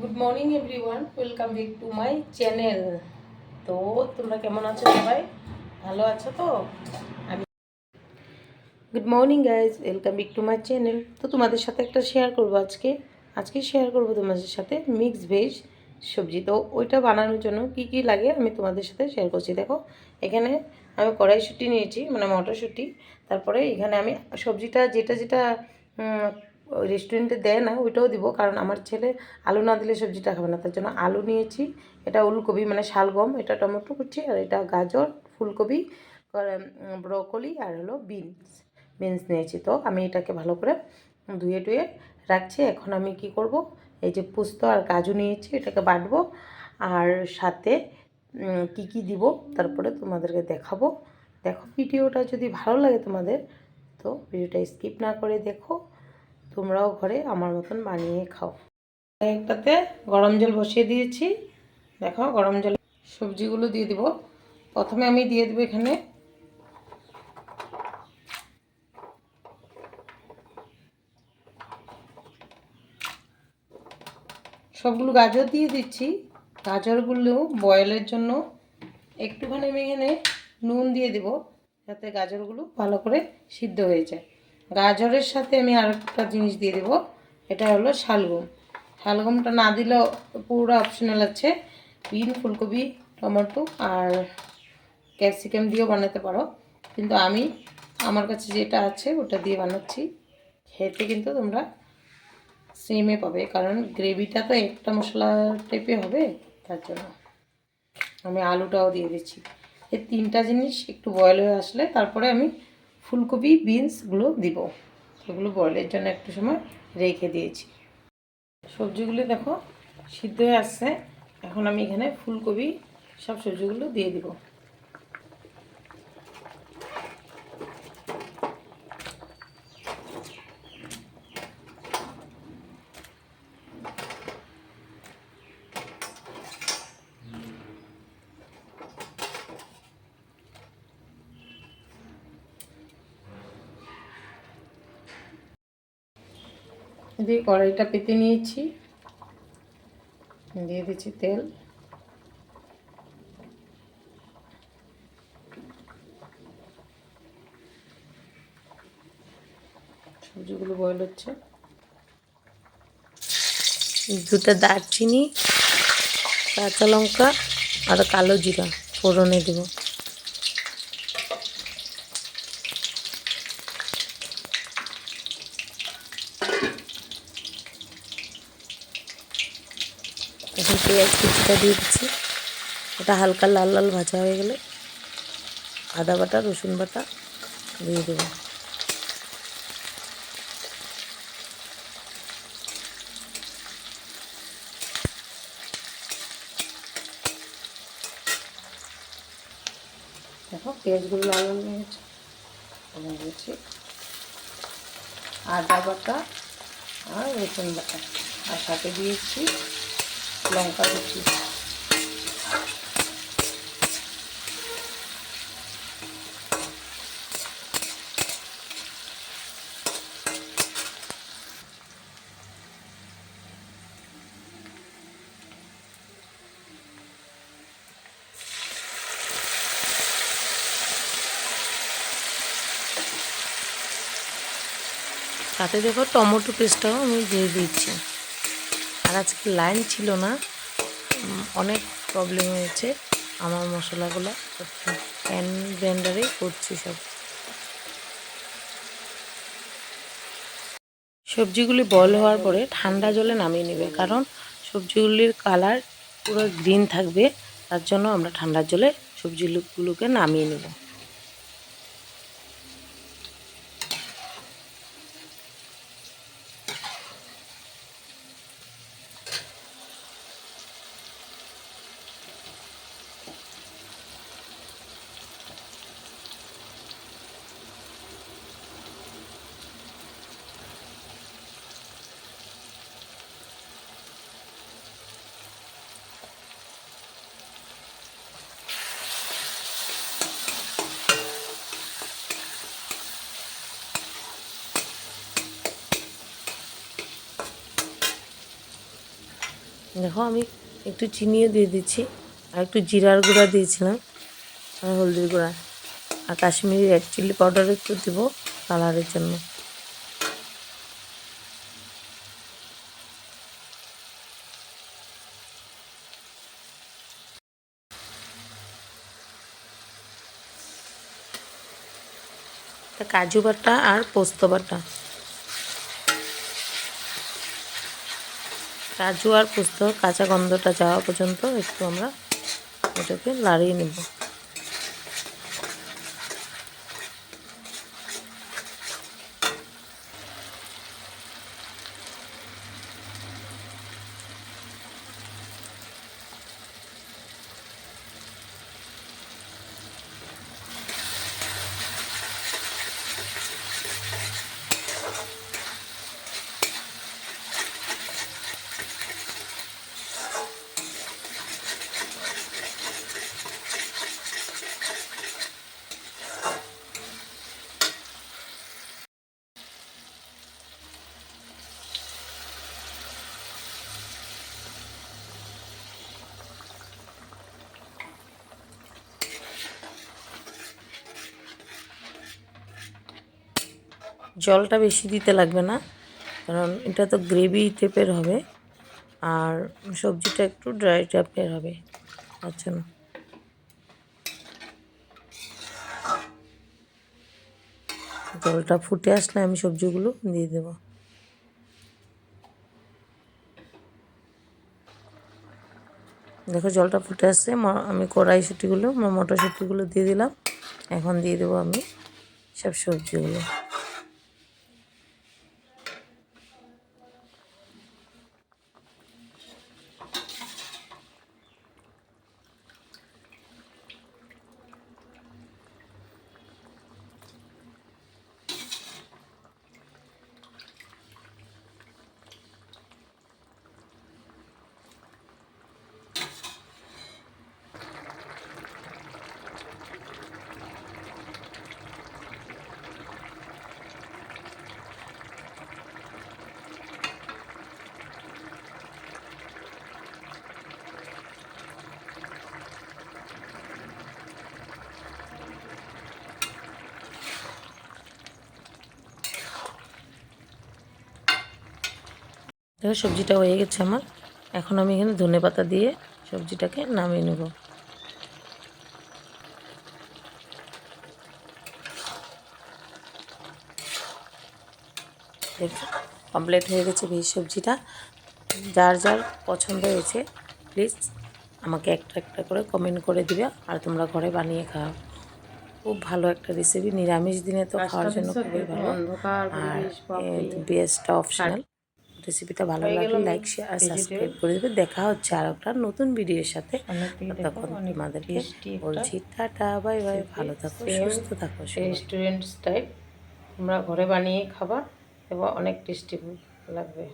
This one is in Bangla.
Good morning everyone welcome back to my channel তো, তোমরা কেমন আছো সবাই? ভালো আছো তো? আমি good morning guys welcome back to my channel তো, তোমাদের সাথে একটা শেয়ার করব আজকে। আজকে শেয়ার করব তোমাদের সাথে মিক্স ভেজ সবজি। তো, ওইটা বানানোর জন্য কি কি লাগে আমি তোমাদের সাথে শেয়ার করছি। দেখো, এখানে আমি কড়াইশুঁটি নিয়েছি মানে মটরশুঁটি। তারপরে এখানে আমি সবজিটা, যেটা যেটা উম, রেস্টুরেন্টে দেয় না ওইটাও দিব। কারণ আমার ছেলে আলু না দিলে সবজিটা খাবে না। তার জন্য আলু নিয়েছি এটা উলকপি মানে শালগম এটা টমেটো কুচি আর এটা গাজর ফুলকপি ব্রকলি আর হলো বিনস। বিনস নিয়েছি তো। আমি এটাকে ভালো করে ধুয়ে টুয়ে রাখছি। এখন আমি কি করব? এই যে পোস্ত আর কাজু নিয়েছি এটাকে বাটবো। আর সাথে কি কি দিব তারপরে তোমাদেরকে দেখাবো। দেখো ভিডিওটা যদি ভালো লাগে তোমাদের তো ভিডিওটা স্কিপ না করে দেখো। তোমরাও ঘরে আমার মতন বানিয়ে খাও। একটাতে গরম জল বসিয়ে দিয়েছি। দেখো, গরম জল সবজিগুলো দিয়ে দিব। প্রথমে আমি দিয়ে দেবো এখানে সবগুলো গাজর দিয়ে দিচ্ছি। গাজরগুলো বয়েলের জন্য একটুখানি আমি এখানে নুন দিয়ে দেব, যাতে গাজরগুলো ভালো করে সিদ্ধ হয়ে যায়। গাজরের সাথে আমি আরেকটা জিনিস দিয়ে দেবো। এটা হলো শালগম। শালগমটা না দিলেও পুরো অপশনাল আছে। বিন, ফুলকপি, টমেটো আর ক্যাপসিকাম দিয়েও বানাতে পারো। কিন্তু আমি আমার কাছে যেটা আছে ওটা দিয়ে বানাচ্ছি। খেতে কিন্তু তোমরা সেমে পাবে, কারণ গ্রেভিটা তো একটা মশলা টাইপে হবে, তার জন্য। আমি আলুটাও দিয়ে দিচ্ছি। এই তিনটা জিনিস একটু বয়েল হয়ে আসলে তারপরে আমি ফুলকপি বিনসগুলো দিব। সেগুলো বয়েলের জন্য একটু সময় রেখে দিয়েছি। সবজিগুলো দেখো সিদ্ধ হয়ে আসছে। এখন আমি এখানে ফুলকপি সব সবজিগুলো দিয়ে দিব। দিয়ে কড়াইটা পেতে নিয়েছি। দিয়ে দিচ্ছি তেল। সবজিগুলো বয়েল হচ্ছে। দুটো দারচিনি, কাঁচা লঙ্কা আর কালো জিরা ফোড়নে দেবো। এখন পেঁয়াজ কুচিটা দিয়ে দিচ্ছি। ওটা হালকা লাল লাল ভাজা হয়ে গেলে আদা বাটা, রসুন বাটা দিয়ে দেবো। দেখো পেঁয়াজগুলো লাল লাল হয়ে গেছে। আদা বাটা আর রসুন বাটা। আর সাথে দিয়েছি লঙ্কা কুচি। তাতে দেখো টমেটো পেস্টটাও আমি দিয়ে দিচ্ছি। আর আজকে লাইন ছিল না। অনেক প্রবলেম হয়েছে আমার মশলাগুলো। প্যান ব্লেন্ডারেই করছি সব। সবজিগুলি বয়েল হওয়ার পরে ঠান্ডা জলে নামিয়ে নেবে, কারণ সবজিগুলির কালার পুরো গ্রিন থাকবে, তার জন্য আমরা ঠান্ডার জলে সবজিগুলোকে নামিয়ে নেব। দেখো আমি একটু চিনিও দিয়ে দিচ্ছি, আর একটু জিরার গুঁড়া দিয়েছিলাম, আর হলদির গুঁড়া, আর কাশ্মীরি রেড চিলি পাউডার একটু দেবো কালারের জন্য। কাজু বাটা আর পোস্ত বাটা। কাজু আর পোস্ত কাঁচা গন্ধটা যাওয়া পর্যন্ত একটু আমরা এটাকে লাড়িয়ে নেব। জলটা বেশি দিতে লাগবে না, কারণ এটা তো গ্রেভি টাইপের হবে আর সবজিটা একটু ড্রাই টাইপের হবে আচ্ছা না। জলটা ফুটে আসলে আমি সবজিগুলো দিয়ে দেবো। দেখো জলটা ফুটে আসছে আমি কড়াইশুটিগুলো মটরশুটিগুলো দিয়ে দিলাম, এখন দিয়ে দেবো আমি সব সবজিগুলো। দেখো সবজিটা হয়ে গেছে আমার। এখন আমি এখানে ধনে পাতা দিয়ে সবজিটাকে নামিয়ে নেব। দেখো কমপ্লিট হয়ে গেছে ভেজ সবজিটা। যার যার পছন্দ হয়েছে প্লিজ আমাকে একটা একটা করে কমেন্ট করে দিবে আর তোমরা ঘরে বানিয়ে খাও। খুব ভালো একটা রেসিপি নিরামিষ দিনে তো খাওয়ার জন্য খুবই ভালো। আর বেস্ট অপশনাল রেসিপিটা ভালো লাগলে লাইক শেয়ার আর সাবস্ক্রাইব করে দেবে। দেখা হচ্ছে আর একটা নতুন ভিডিওর সাথে। তখন তোমাদেরকে বলছি টাটা বাই বাই ভালো থাকো সুস্থ থাকো। রেস্টুরেন্ট টাইপ আমরা ঘরে বানিয়ে খাবার এবং অনেক টেস্টি লাগবে।